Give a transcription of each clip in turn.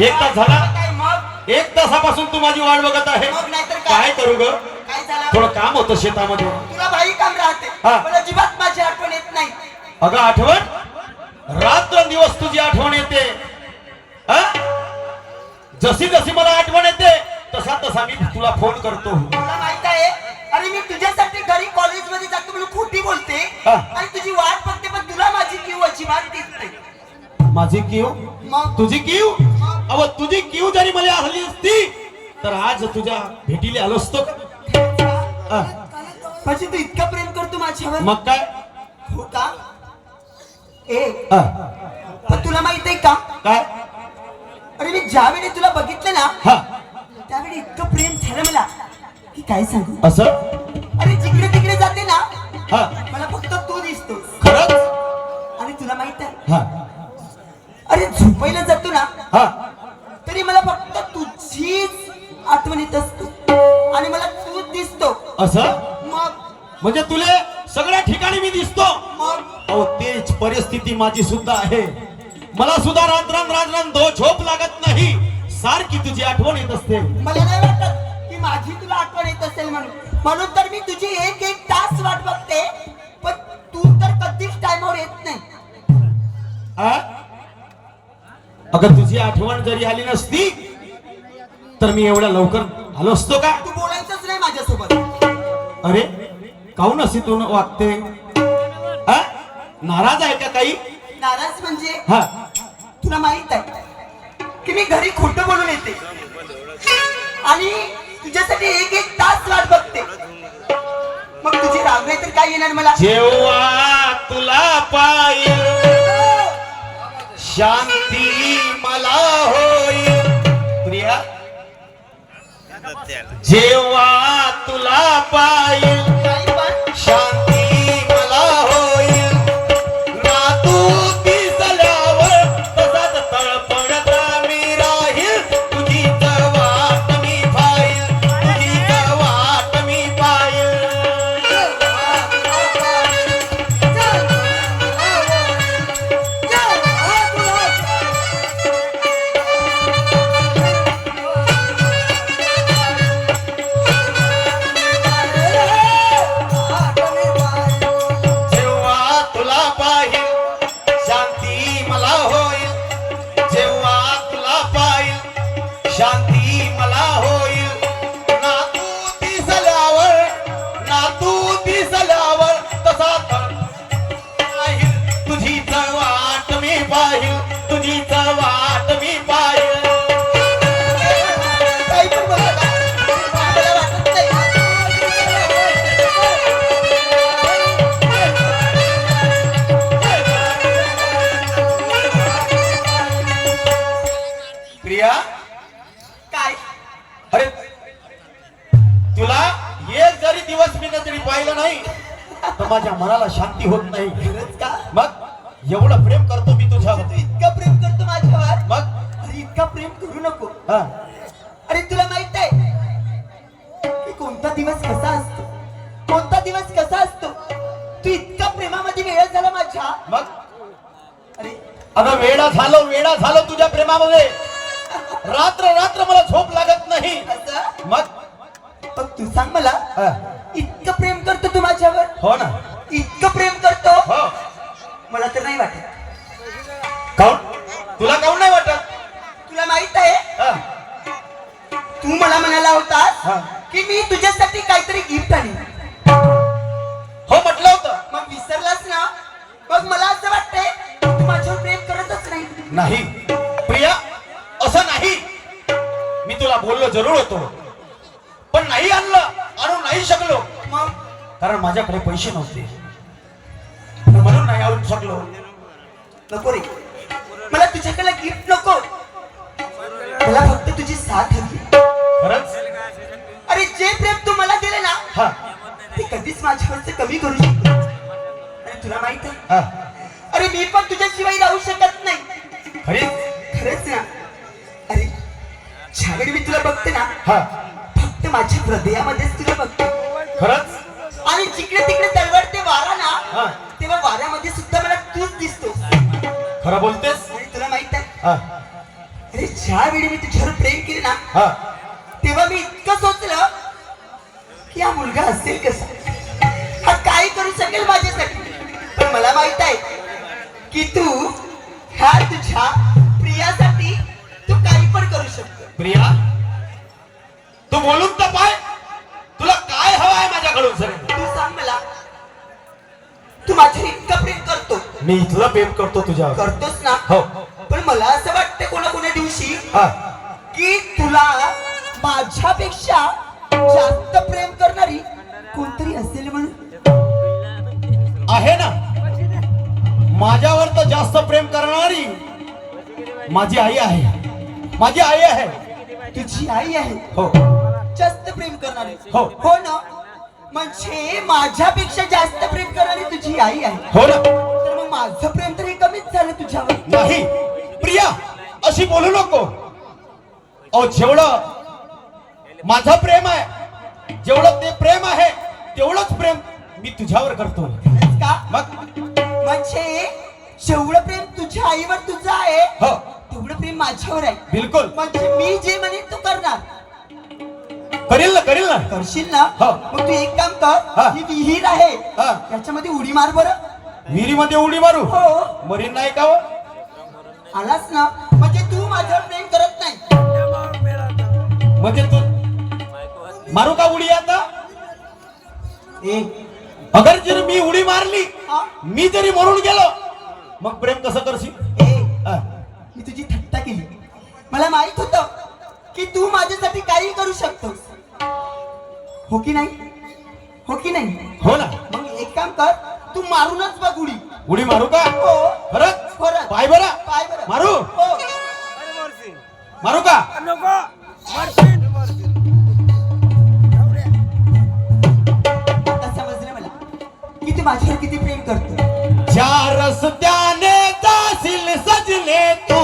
एक तास झाला. काय मग? एक तासापासून तू माझी वाट बघत आहे. काय? करू ग? थोडं काम होतं शेतामध्ये. तुला भाई काम राहते. हा. अजिबात माझी आठवण येत नाही. अगं आठवण? रात्र दिवस तुझी आठवण येते. हा? जशी जशी मला आठवण येते तसा तसा मी तुला फोन करतो. तुला माहीत आहे अरे मी तुझ्यासाठी घरी कॉलेजमध्ये जातो म्हणून खोटी बोलते. आणि तुझी वाट बघते पण तुला माझी किव अजिबात देत नाही. माझी किव? तुझी किव? अव तुझी किव जरी मला हल्ली असती तर आज तुझ्या भेटीला आलो असतो. म्हणजे तू इतकं प्रेम करतो माझ्यावर? मग काय? हो का? ए. पण तुला माहीत आहे का? काय? अरे मी ज्यावेळी तुला बघितलं ना हा. त्यावेळी इतकं प्रेम झालं मला की काय सांगू? असं? अरे जिकडे तिकडे जाते ना माझी सुद्धा आहे. मला सुद्धा रात्रन रात्रन दो झोप लागत नाही. सारखी तुझी आठवण येत असते. मला नाही वाटत की माझी तुला आठवण येत असेल म्हणून. म्हणून तर मी तुझी एक एक तास वाट बघते. पण तू तर कधीच टायमावर येत नाही. हा? अगं तुझी आठवण जरी आली नसती तर मी एवढ्या लवकर आलो असतो का? तू बोलायचंच नाही माझ्यासोबत. अरे काहून अशी तू वागते? नाराज आहे का काही नाराज म्हणजे? हा. तुला माहीत आहे की मी घरी खोटं बोलून येते. आणि तुझ्यासाठी एक एक तास वाट बघते. मग तुझी राग नाही तर काय येणार मला? जेव्हा तुला पाहिल शांती मला होईल. प्रिया? जेव्हा तुला पाहिल माझ्या मनाला शांती होत नाही. का? मग एवढं प्रेम करतो मी तुझ्यावर. तू इतकं प्रेम करतो माझ्यावर? मग? अरे इतका प्रेम करू नको. हा. अरे तुला माहीत आहे की कोणता दिवस कसा असतो? कोणता दिवस कसा असतो? तू इतका प्रेमामध्ये वेळ झाला माझ्या. मग? अरे. अगं वेडा झालो वेडा झालो तुझ्या प्रेमामध्ये. रात्र रात्र मला झोप लागत नाही. मग? पण तू सांग मला हा. इतकं प्रेम करतो तू माझ्यावर? हो ना. इतकं प्रेम करतो? हो. मला तर नाही वाटत. काऊन? तुला काऊन नाही वाटत? तुला माहीत आहे? हा. तू मला म्हणाला हा. होतास की मी तुझ्यासाठी काहीतरी गिफ्ट आणीन. हो म्हटलं होतं. मग विसरलास ना? मग मला असं वाटतंय तू माझ्यावर प्रेम करतच नाही. नाही. प्रिया असं नाही. मी तुला बोललो जरूर होतो. पण नाही आणलं. आणू नाही शकलो. मग? कारण माझ्याकडे पैसे नव्हते. म्हणून नाही आणू शकलो. नको रे. मला तुझ्याकडे गिफ्ट नको. मला फक्त तुझी साथ हवी. खरंच? अरे जे प्रेम तू मला दिले ना हा. ते कधीच माझ्यावरच कमी करू शकतो आणि तुला माहीत आहे? हा. अरे मी पण तुझ्याशिवाय राहू शकत नाही. खरी? खरंच ना. अरे ज्यावेळी मी तुला बघते ना. हा. फक्त माझ्या हृदयामध्येच तुला बघते. खरंच? आणि जिकडे तिकडे दळवडते वारा ना. तेव्हा वाऱ्यामध्ये सुद्धा मला तूच दिसतो. खरं बोलतेस? आणि तुला माहीत आहे? अरे ज्या वेळी मी तुझ्यावर प्रेम केले ना तेव्हा मी इतकं सोचलं की हा मुलगा असेल कसा? हा काय करू शकेल माझ्यासाठी? पण मला माहीत आहे की तू ह्या तुझ्या प्रियासाठी तू काही पण करू शकतो. प्रिया? तू बोलून तर पाय. तुला काय हवं आहे माझ्याकडून सर? तू सांग मला. तू माझ्यावर इतकं प्रेम करतो. मी इथलं प्रेम करतो तुझ्यावर. करतोस ना? हो. पण मला असं वाटतं कोणा कोणा दिवशी हा. की तुला माझ्यापेक्षा जास्त प्रेम करणारी कोणतरी असेल म्हणून? आहे ना? माझ्यावर तर जास्त प्रेम करणारी माझी आई आहे. माझी आई आहे. तुझी आई आहे. हो. जास्त प्रेम करणारी. हो. हो ना? म्हणजे माझ्यापेक्षा जास्त प्रेम करणारी तुझी आई आहे. हो ना? तर मग माझं प्रेम तरी कमीच झालं तुझ्यावर. नाही. प्रिया अशी बोलू नको. अहो जेवढं माझं प्रेम आहे जेवढं ते प्रेम आहे तेवढंच प्रेम मी तुझ्यावर करतो खरंच का? मग? म्हणजे जेवढं प्रेम तुझ्या आईवर तुझं आहे हो. तेवढं प्रेम माझ्यावर आहे. बिलकुल. म्हणजे मी जे म्हणेन तू करणार. करील ना करील ना करशील ना हो. मग तू एक काम हा. कर ही विहीर आहे हा. याच्यामध्ये उडी मार बरं विहिरीमध्ये उडी मारू हो मरीन नाही का हो? आलास ना म्हणजे तू माझ्यावर प्रेम करत नाही म्हणजे तू मारू का उडी आता ए अगर जर मी उडी मारली हा? मी जरी मरून गेलो मग प्रेम कसं करशील ए हा. मी तुझी थट्टा केली मला माहीत होत की तू माझ्यासाठी काही करू शकतोस हो की नाही? हो की नाही? हो ना. मग एक काम कर तू मारूनच बघ उडी. उडी मारू का? हो. खरंच? खरंच. पाय बरा. पाय बरं. मारू? हो. मारू का? नको. मारशील. आता समजलं मला. की तू माझ्यावर किती प्रेम करतो ज्या रस्त्याने जाशील सजने तू.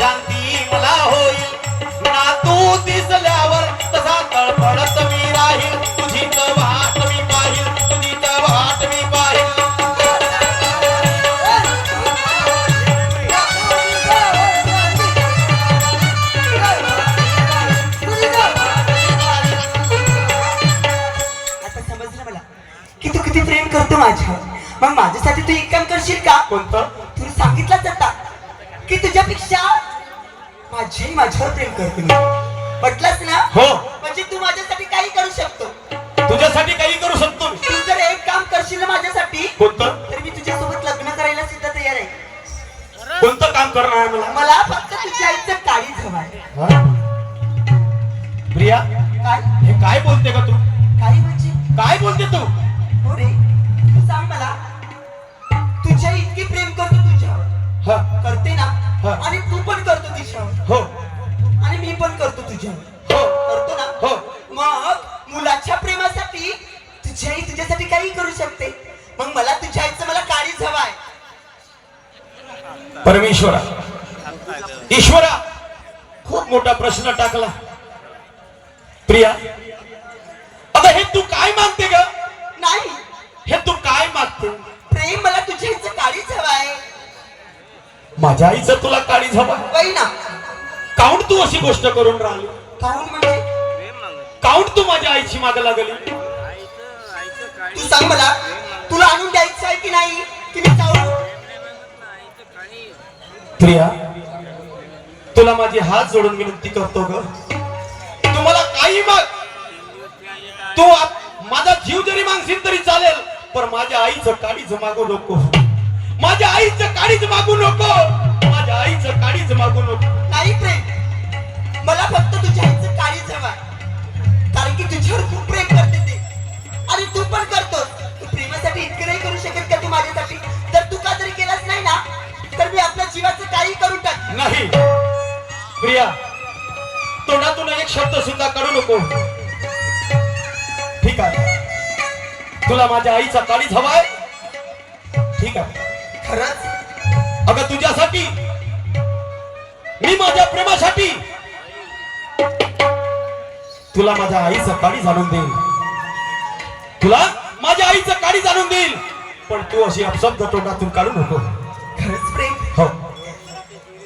शांती मला होईल. ना तू दिसल्यावर तसा तळपडत मी राहील. तुझीच वाट मी पाहिल तुझीच वाट मी पाहिल. आता समजलं मला. की तू किती प्रेम करतो माझ्यावर. मग माझ्यासाठी तू एक काम करशील का? कोणतं? तुला सांगितलंच आता की तुझ्यापेक्षा माझी माझ्यावर प्रेम करते मी म्हटलंस ना? हो. म्हणजे तू माझ्यासाठी काही करू शकतो. तुझ्यासाठी काही करू शकतो तू जर एक काम करशील माझ्यासाठी कोणतं? तर मी तुझ्यासोबत लग्न करायला सुद्धा तयार आहे. कोणतं काम करणार आहे मला? मला फक्त तुझ्या आईचं काळीच हवं आहे? प्रिया काय? हे काय बोलते का तू? काही म्हणजे? काय बोलते तू? हो रे सांग मला. तुझ्या इतकी प्रेम करतो तुझ्यावर. करते ना. आणि तू पण करतो तिच्यावर हो. आणि मी पण करतो तुझ्यावर हो. करतो ना? हो. मग मुलाच्या प्रेमासाठी तुझी आई तुझ्यासाठी काही करू शकते. मग मला तुझ्या आईचं मला काळीच हवा आहे परमेश्वरा ईश्वरा खूप मोठा प्रश्न टाकला. प्रिया अगं हे तू काय मागते ग? नाही. हे तू काय मागते? प्रेम मला तुझ्या आईचं काळीच हवा आहे माझ्या आईचं तुला काळी झबा वही ना. काऊन तू अशी गोष्ट करून राहिली? काहून म्हणजे? तू माझ्या आईची माग लागली? तू सांग मला तुला आणून द्यायचं आहे की नाही? की मी प्रिया तुला माझी हात जोडून विनंती करतो ग. तू मला काही माग तू माझा जीव जरी मागशील तरी चालेल पण माझ्या आईचं काळीच मागू नको. माझ्या आईचं काळीच मागू नको. माझ्या आईचं काळीच मागू नको. नाही प्रेम. मला फक्त तुझ्या आईचं काळीच हवा कारण की तुझ्यावर खूप प्रेम करते ते. आणि तू पण करतोस. तू प्रेमासाठी इतकं नाही करू शकत का तू माझ्यासाठी? जर तू का जरी केलाच नाही ना तर मी आपल्या जीवाचं काही करून टाक. नाही. प्रिया तोंडातून एक शब्द सुद्धा काढू नको. ठीक आहे. तुला माझ्या आईचा काळीच हवाय ठीक आहे. खरंच? अगं तुझ्यासाठी? मी माझ्या प्रेमासाठी? तुला माझ्या आईचं काळी जाणून देईल तुला माझ्या आईचं काळी जाणून देईल पण तू अशी अपशब्द तोंडातून काढू नको. खरंच प्रेम? हो.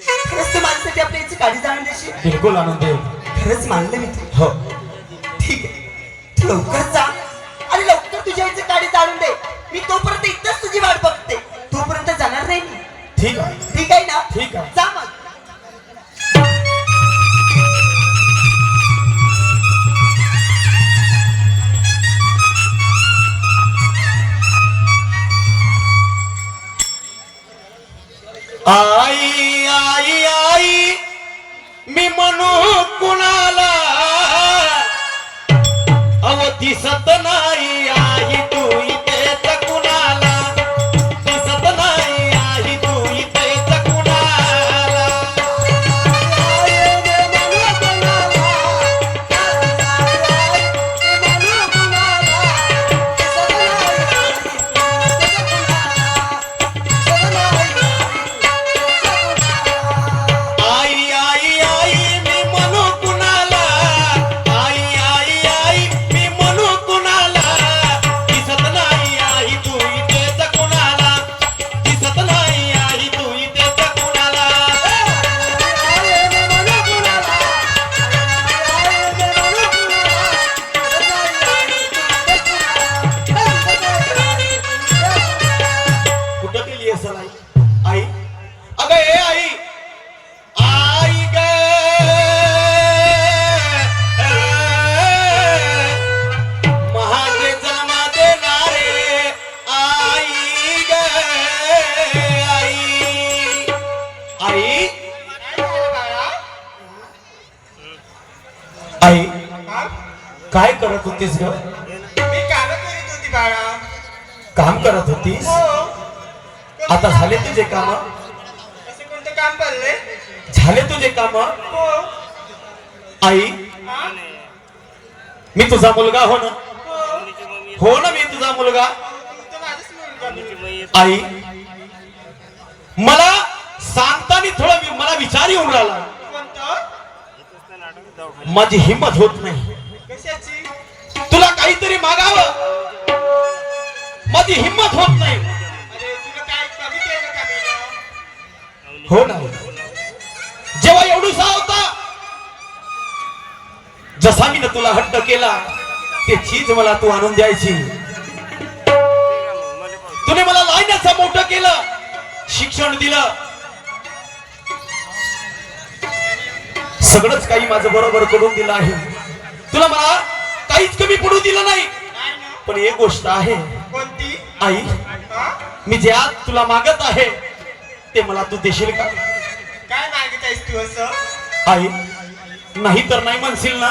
खरंच तू आपल्या आईची काळजी जाणून देशील? बिलकुल आणून देईल खरंच मानलं मी हो. ठीक आहे. तू ठीक आहे. ठीक आहे ना? ठीक आहे. जा मग. आई आई आई मी म्हणू कुणाला? अव दिसत नाही करत होतीस ग. मी कामं करीत होती बाळा. काम करत होतीस? हो. आता झाले तुझे काम? असं कोणतं काम पडलंय? झाले तुझे काम? हो. आई? मी तुझा मुलगा हो ना? हो. हो ना मी तुझा मुलगा? आई मला सांगताना थोडं मला विचार येऊन राहिला. माझी हिंमत होत नाही. तुला काहीतरी मागावं. माझी हिंमत होत नाही. हो अरे तुला हो ना. जेव्हा एवढूसा होता जसा मी तुला हट्ट केला ते चीज मला तू आणून द्यायची. तुने मला लायण्याचं मोठं केलं शिक्षण दिलं. सगळंच काही माझं बरोबर करून दिलं आहे. तुला मला काहीच कमी पडू दिलं नाही. पण एक गोष्ट आहे. कोणती? आई मी जे आज तुला मागत आहे ते मला तू देशील का? काय मागित आहेस तू असं? आई नाही तर नाही म्हणशील ना?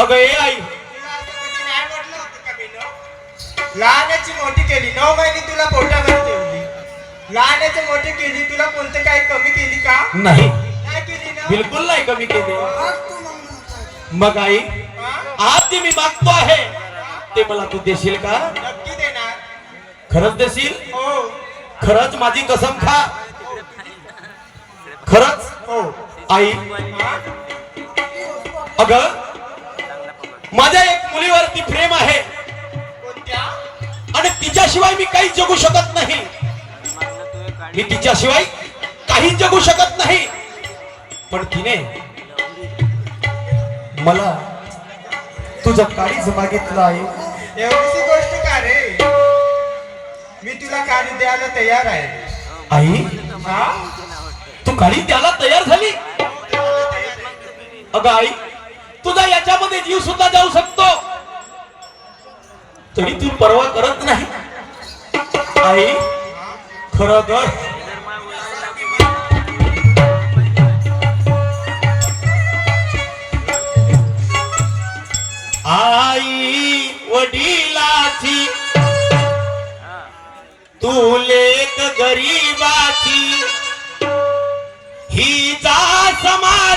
अगं ए आई. तुला असं कधी नाही म्हटलं होतं का मी लहानाची मोठी केली. नऊ महिने तुला पोटावर ठेवली. लहानाची मोठी केली. तुला कोणतं काय कमी केली का? नाही. काय केली ना? बिलकुल नाही कमी केले. मग आई? आज जे मी मागतो आहे ते मला तू देशील का? नक्की देणार. खरंच देशील? हो. खरंच माझी कसम खा. खरंच? हो. आई? अगं माझ्या एक मुलीवरती प्रेम आहे. आणि तिच्याशिवाय मी काही जगू शकत नाही. मी तिच्याशिवाय काही जगू शकत नाही. पण तिने मला तुझं काळीच मागितलं आहे. एवढीशी गोष्ट का रे? मी तुला कार्य द्यायला तयार आहे. आई? हा? तू काळी त्याला तयार झाली? अगं आई तुझा याच्यामध्ये जीव सुद्धा जाऊ शकतो. तरी तू परवा करत नाही. आई खरं आई वडिलाची. तू लेख गरीबाची. ही जा समाज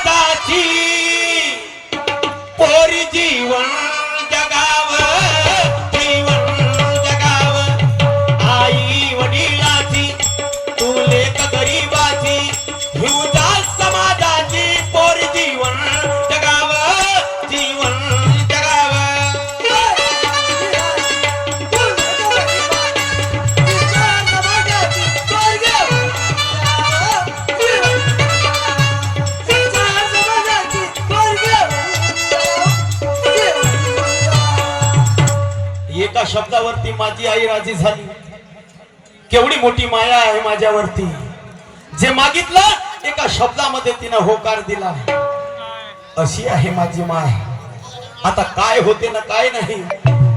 माझी आई राजी झाली. केवढी मोठी माया आहे माझ्यावरती. जे मागितलं एका शब्दामध्ये तिनं होकार दिला. अशी आहे माझी माय. आता काय होते ना काय नाही.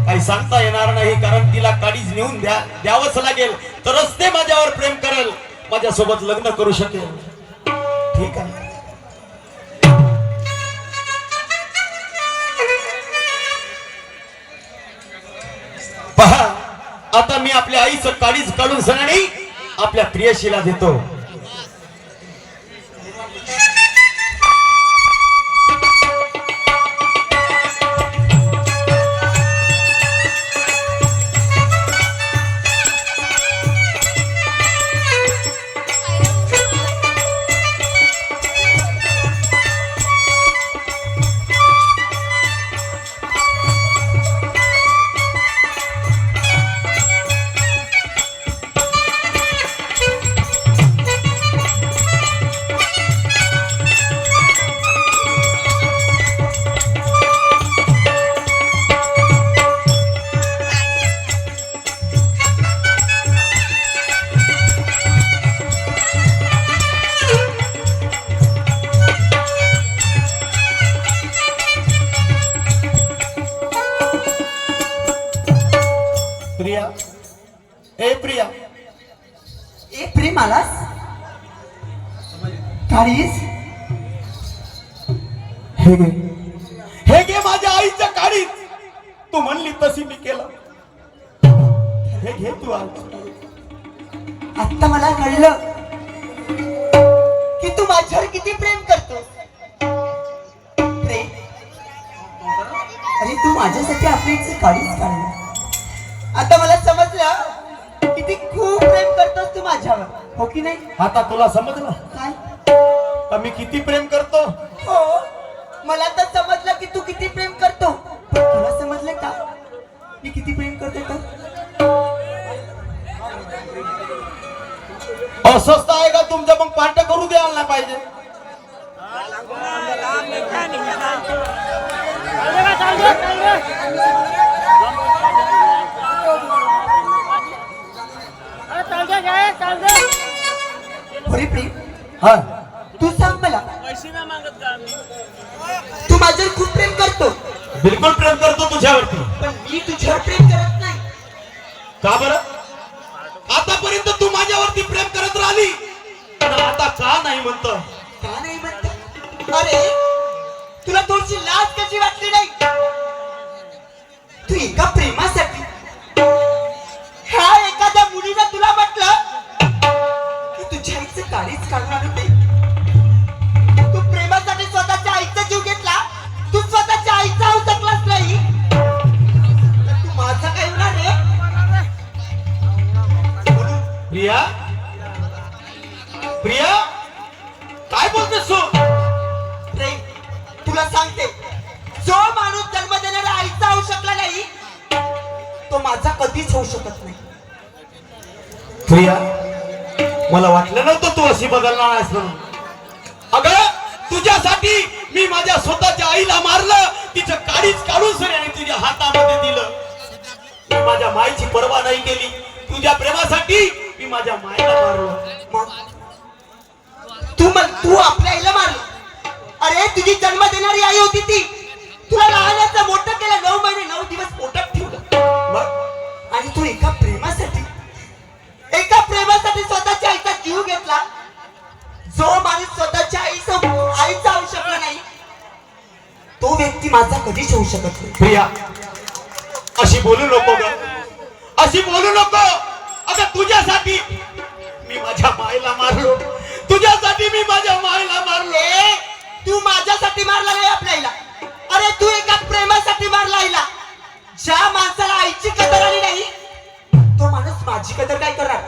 काही सांगता येणार नाही कारण तिला काडीच नेऊन द्या द्यावंच लागेल. तरच ते माझ्यावर प्रेम करेल. माझ्यासोबत लग्न करू शकेल. मी आपल्या आईचं काळीच काढून सणाने आपल्या प्रियशीला देतो. मला कळलं की तू माझ्यावर किती प्रेम करतो प्रेम? अरे तू माझ्यासाठी आपली काळीच काढली. आता मला समजलं किती खूप प्रेम करतोस तू माझ्यावर. हो की नाही? आता तुला समजलं? काय? का मी किती प्रेम करतो? हो मला तर समजलं की तू किती प्रेम करतो. तुला समजलं का? मी किती प्रेम करतो अस्वस्थ आहे का तुमचं मग पाठ करू द्यायला नाही पाहिजे. हा. तू सांग मला. तू माझ्यावर खूप प्रेम करतो. बिलकुल प्रेम करतो तुझ्यावरती. पण मी तुझ्यावर प्रेम करत नाही. का बरं? आतापर्यंत तू माझ्यावरती प्रेम करत राहिली. आता का नाही म्हणत? का नाही म्हणत? अरे तुला थोडीशी लाज कशी वाटली नाही? तू एका प्रेमासाठी. ह्या एखाद्या मुलीनं तुला म्हटलं की तुझ्या आईचं काढणार काढून प्रिया? प्रिया? काय बोलतेस तू? तुला सांगते. जो माणूस जन्म देणाऱ्या आईचा होऊ शकला नाही तो माझा कधीच होऊ शकत नाही. प्रिया मला वाटलं नव्हतं तू अशी बदलणार आहेस म्हणून. अगं तुझ्यासाठी मी माझ्या स्वतःच्या आईला मारलं तिचं काळीच काढून सर आणि तुझ्या हातामध्ये दिलं. माझ्या माईची पर्वा नाही केली. तुझ्या प्रेमासाठी माझ्या मारलं. तू मग तू आपल्या आईला मारलं. अरे तुझी जन्म देणारी आई होती ती. तुला लहानाचं मोठ केलं नऊ महिने नऊ दिवस पोटात ठेवलं. मग? आणि तू एका प्रेमासाठी एका प्रेमासाठी स्वतःच्या आईचा जीव घेतला. जो माणूस स्वतःच्या आईचा आईचा होऊ शकला नाही तो व्यक्ती माझा कधीच होऊ शकत नाही. प्रिया अशी बोलू नको अशी बोलू नको. आता तुझ्यासाठी मी माझ्या मायला मारलो. तुझ्यासाठी मी माझ्या मायला मारलो. तू माझ्यासाठी मारला नाही आपल्याला. अरे तू एका प्रेमासाठी मारला आईला ज्या माणसाला आईची कदर आली नाही तो माणूस माझी कदर काय करणार?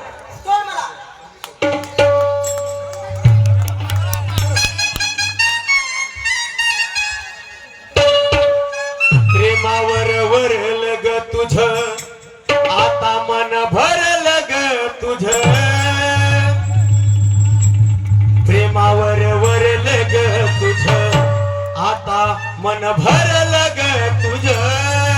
प्रेमावर वरल ग तुझ. आता मन भर तुझ. प्रेमावर वर लग तुझ. आता मन भर लग तुझ.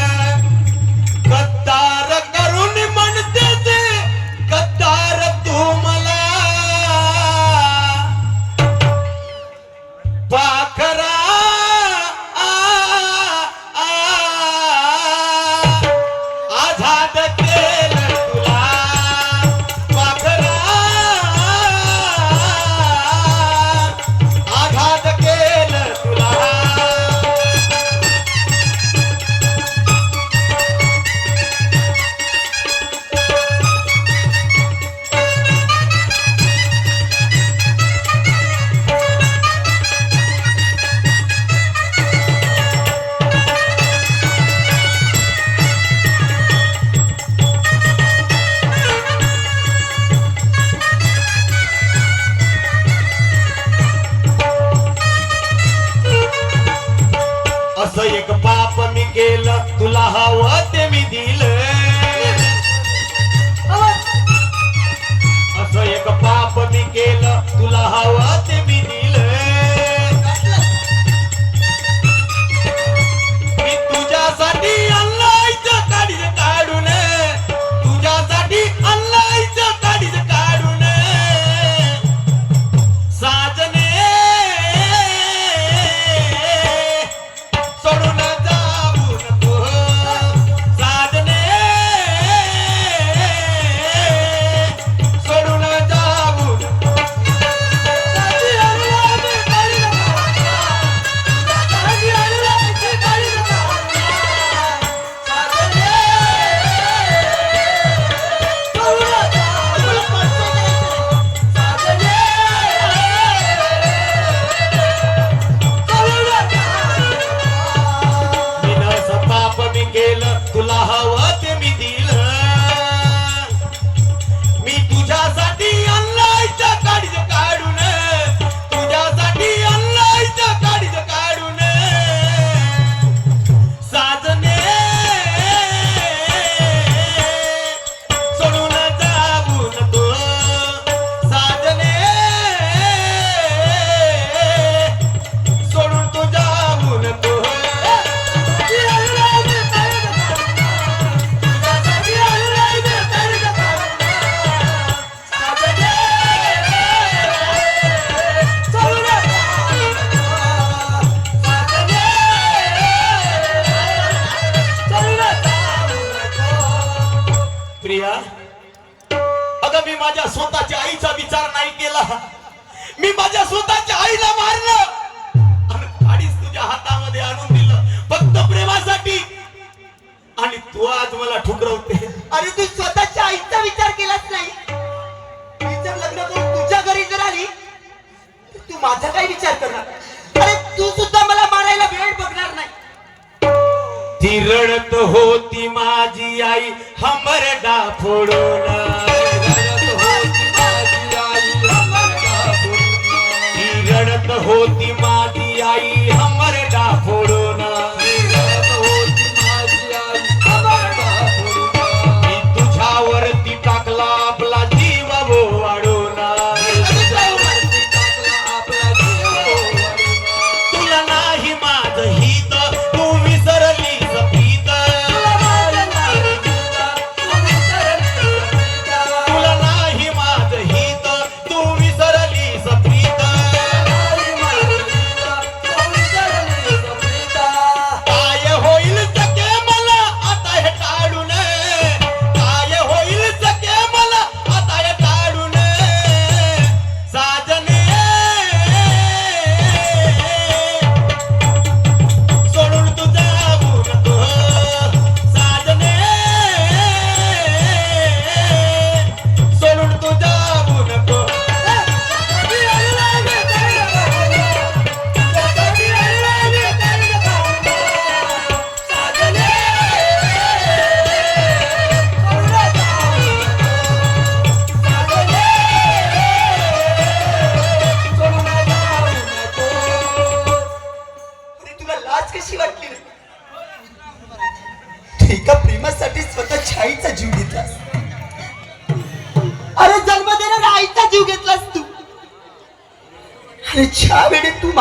एक पाप मी केलं तुला हवं ते मी दिल. असं एक पाप मी केलं तुला हवं ते